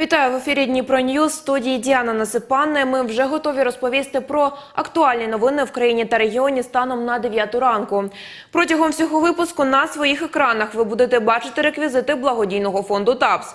Вітаю в ефірі Дніпро Ньюз. Студії Діана Насипанне. Ми вже готові розповісти про актуальні новини в країні та регіоні станом на 9 ранку. Протягом всього випуску на своїх екранах ви будете бачити реквізити благодійного фонду ТАПС.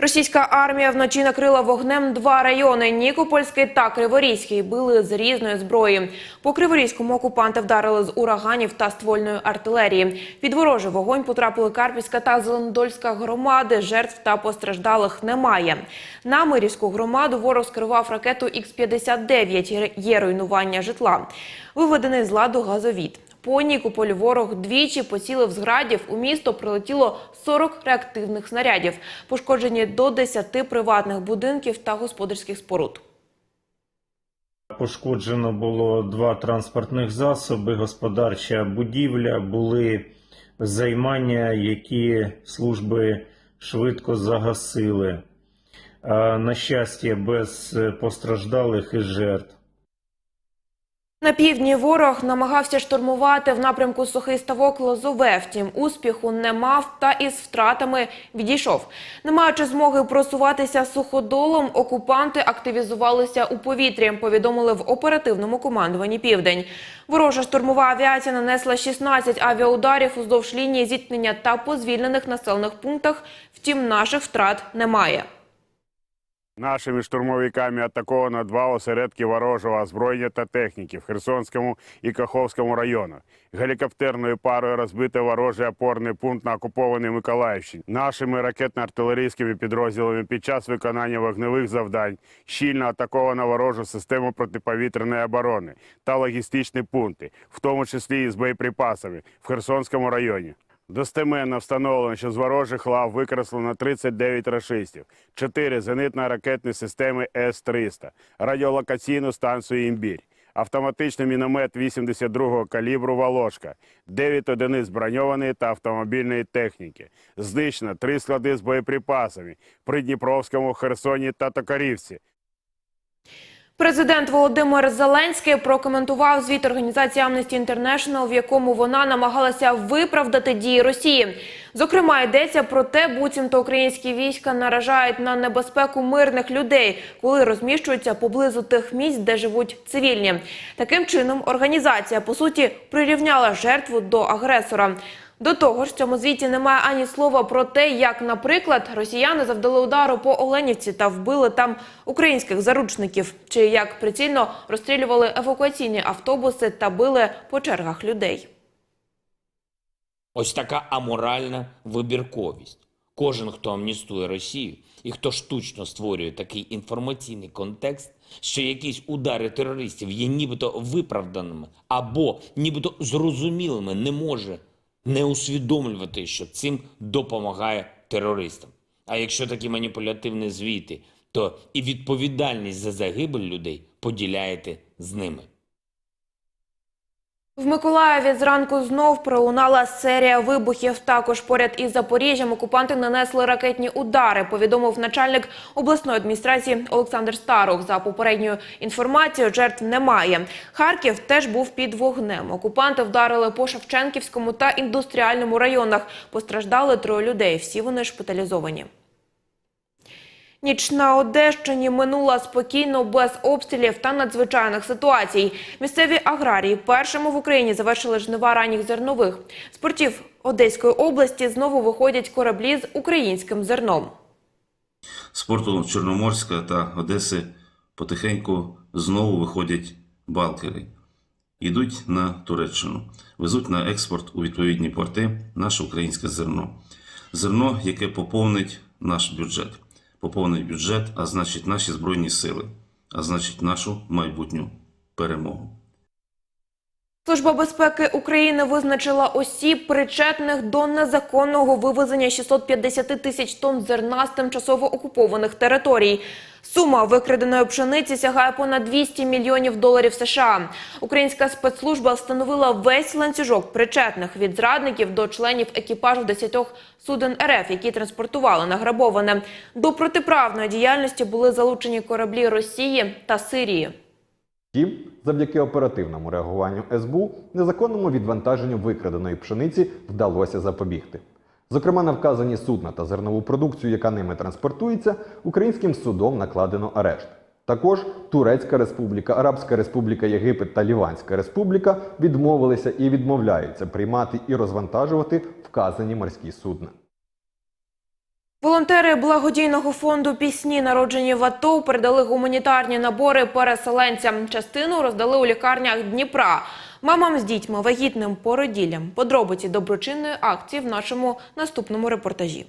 Російська армія вночі накрила вогнем два райони Нікопольський та Криворізький. Били з різної зброї. По Криворізькому окупанти вдарили з ураганів та ствольної артилерії. Під ворожий вогонь потрапили Карпівська та Зелендольська громади. Жертв та постраждалих немає. На Мирівську громаду ворог скерував ракету Х-59. Є руйнування житла. Виведений з ладу газовід. По Нікополю ворог двічі поцілив з градів. У місто прилетіло 40 реактивних снарядів. Пошкоджені до 10 приватних будинків та господарських споруд. Пошкоджено було два транспортних засоби, господарча будівля, були займання, які служби швидко загасили. На щастя, без постраждалих і жертв. На півдні ворог намагався штурмувати в напрямку Сухий Ставок Лозове. Втім, успіху не мав та із втратами відійшов. Не маючи змоги просуватися суходолом, окупанти активізувалися у повітрі. Повідомили в оперативному командуванні Південь. Ворожа штурмова авіація нанесла 16 авіаударів уздовж лінії зіткнення та по звільнених населених пунктах. Втім, наших втрат немає. Нашими штурмовиками атаковано два осередки ворожого озброєння та техніки в Херсонському і Каховському районах. Гелікоптерною парою розбито ворожий опорний пункт на окупованій Миколаївщині. Нашими ракетно-артилерійськими підрозділами під час виконання вогневих завдань щільно атаковано ворожу систему протиповітряної оборони та логістичні пункти, в тому числі і з боєприпасами в Херсонському районі. Достеменно встановлено, що з ворожих лав викреслено 39 рашистів, 4 зенитно-ракетні системи С-300, радіолокаційну станцію «Імбірь», автоматичний міномет 82-го калібру «Волошка», 9 одиниць броньованої та автомобільної техніки. Знищено 3 склади з боєприпасами при Дніпровському, Херсоні та Токарівці. Президент Володимир Зеленський прокоментував звіт організації Amnesty International, в якому вона намагалася виправдати дії Росії. Зокрема, йдеться про те, буцімто українські війська наражають на небезпеку мирних людей, коли розміщуються поблизу тих місць, де живуть цивільні. Таким чином, організація по суті прирівняла жертву до агресора. До того ж, в цьому звіті немає ані слова про те, як, наприклад, росіяни завдали удару по Оленівці та вбили там українських заручників, чи як прицільно розстрілювали евакуаційні автобуси та били по чергах людей. Ось така аморальна вибірковість. Кожен, хто амністує Росію і хто штучно створює такий інформаційний контекст, що якісь удари терористів є нібито виправданими або нібито зрозумілими, не може не усвідомлювати, що цим допомагає терористам. А якщо такі маніпулятивні звіти, то і відповідальність за загибель людей поділяєте з ними. В Миколаєві зранку знов пролунала серія вибухів. Також поряд із Запоріжжям окупанти нанесли ракетні удари. Повідомив начальник обласної адміністрації Олександр Старух. За попередньою інформацією, жертв немає. Харків теж був під вогнем. Окупанти вдарили по Шевченківському та індустріальному районах. Постраждали троє людей. Всі вони шпиталізовані. Ніч на Одещині минула спокійно, без обстрілів та надзвичайних ситуацій. Місцеві аграрії першими в Україні завершили жнива ранніх зернових. З портів Одеської області знову виходять кораблі з українським зерном. З порту Чорноморська та Одеси потихеньку знову виходять балкери. Йдуть на Туреччину, везуть на експорт у відповідні порти наше українське зерно. Зерно, яке поповнить наш бюджет. Поповнить бюджет, а значить наші Збройні сили, а значить нашу майбутню перемогу. Служба безпеки України визначила осіб, причетних до незаконного вивезення 650 тисяч тонн зерна з тимчасово окупованих територій. Сума викраденої пшениці сягає понад 200 мільйонів доларів США. Українська спецслужба встановила весь ланцюжок причетних від зрадників до членів екіпажу 10 суден РФ, які транспортували награбоване. До протиправної діяльності були залучені кораблі Росії та Сирії. Втім, завдяки оперативному реагуванню СБУ незаконному відвантаженню викраденої пшениці вдалося запобігти. Зокрема, на вказані судна та зернову продукцію, яка ними транспортується, українським судом накладено арешт. Також Турецька Республіка, Арабська Республіка Єгипет та Ліванська Республіка відмовилися і відмовляються приймати і розвантажувати вказані морські судна. Волонтери благодійного фонду пісні, народжені в АТО, передали гуманітарні набори переселенцям. Частину роздали у лікарнях Дніпра. Мамам з дітьми, вагітним породіллям. Подробиці доброчинної акції в нашому наступному репортажі.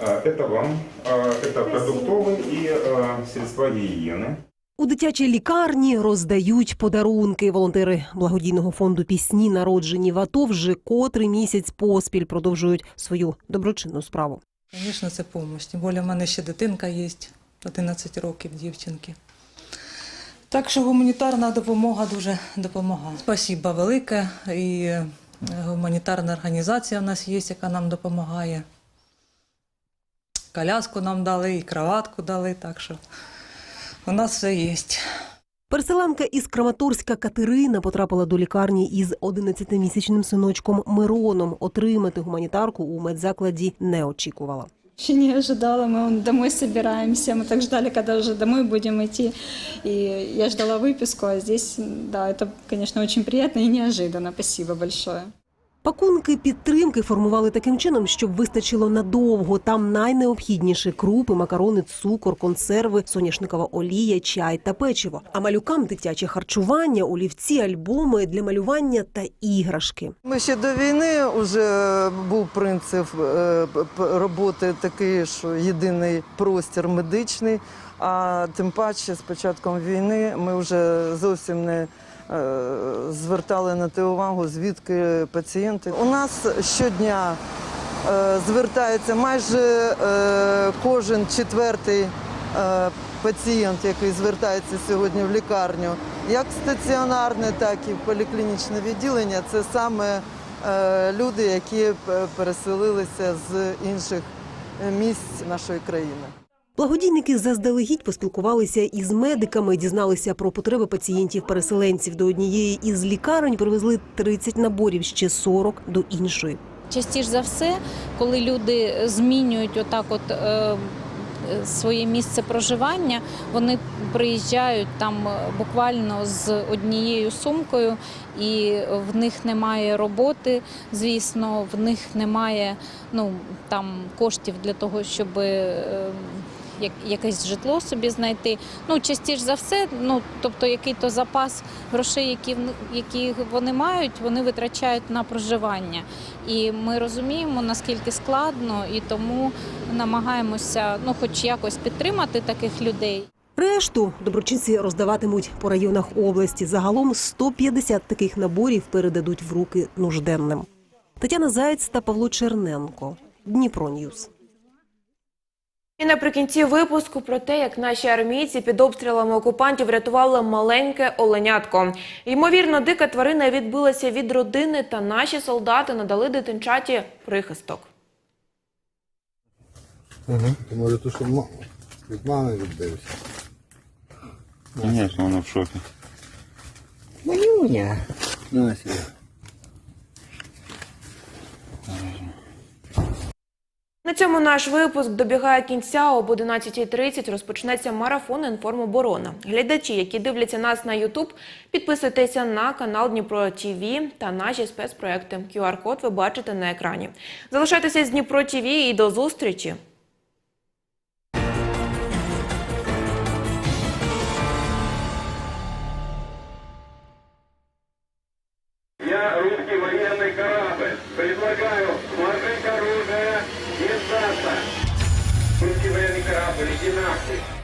А, Это вам, а, это продуктовые и а, средства гигиены. У дитячій лікарні роздають подарунки. Волонтери благодійного фонду пісні, народжені в АТО, вже котрий місяць поспіль продовжують свою доброчинну справу. Звісно, це допомога. Тим більше в мене ще дитинка є, 11 років дівчинки. Так що гуманітарна допомога дуже допомагає. Спасибо велике. І е, гуманітарна організація в нас є, яка нам допомагає. Коляску нам дали, і кроватку дали, так що у нас все є. Переселенка із Краматорська Катерина потрапила до лікарні із 11-місячним синочком Мироном. Отримати гуманітарку у медзакладі не очікувала. Вообще не ожидала, мы вон домой собираемся, мы так ждали, когда уже домой будем идти, и я ждала выписку, а здесь, да, это, конечно, очень приятно и неожиданно, спасибо большое. Пакунки підтримки формували таким чином, щоб вистачило надовго. Там найнеобхідніше крупи, макарони, цукор, консерви, соняшникова олія, чай та печиво. А малюкам дитяче харчування, олівці, альбоми для малювання та іграшки. Ми ще до війни вже був принцип е, роботи такий, що єдиний простір медичний. А тим паче з початком війни ми вже зовсім не звертали на те увагу, звідки пацієнти. У нас щодня е, звертається майже е, кожен четвертий е, пацієнт, який звертається сьогодні в лікарню, як стаціонарне, так і в поліклінічне відділення. Це саме е, люди, які переселилися з інших е, місць нашої країни. Благодійники заздалегідь поспілкувалися із медиками, дізналися про потреби пацієнтів-переселенців. До однієї із лікарень привезли 30 наборів, ще 40 до іншої. Частіше за все, коли люди змінюють отак от е, своє місце проживання, вони приїжджають там е, буквально з однією сумкою, і в них немає роботи, звісно, в них немає ну, там, коштів для того, щоб е, якесь житло собі знайти. Ну, частіше за все, ну тобто який то запас грошей, які, які вони мають, вони витрачають на проживання. І ми розуміємо, наскільки складно, і тому намагаємося ну, хоч якось підтримати таких людей. Решту доброчинці роздаватимуть по районах області. Загалом 150 таких наборів передадуть в руки нужденним. Тетяна Заєць та Павло Черненко. Дніпро Ньюс. І наприкінці випуску про те, як наші армійці під обстрілами окупантів рятували маленьке оленятко. Ймовірно, дика тварина відбилася від родини, та наші солдати надали дитинчаті прихисток. Ти може то, що ма- від мами відбився. Конечно, вона в шокі. Манюня. На сюди. Цьому наш випуск добігає кінця. Об 11.30 розпочнеться марафон інформоборона. Глядачі, які дивляться нас на Ютуб, підписуйтеся на канал Дніпро ТВ та наші спецпроекти. QR-код ви бачите на екрані. Залишайтеся з Дніпро ТВ і до зустрічі! de nascer.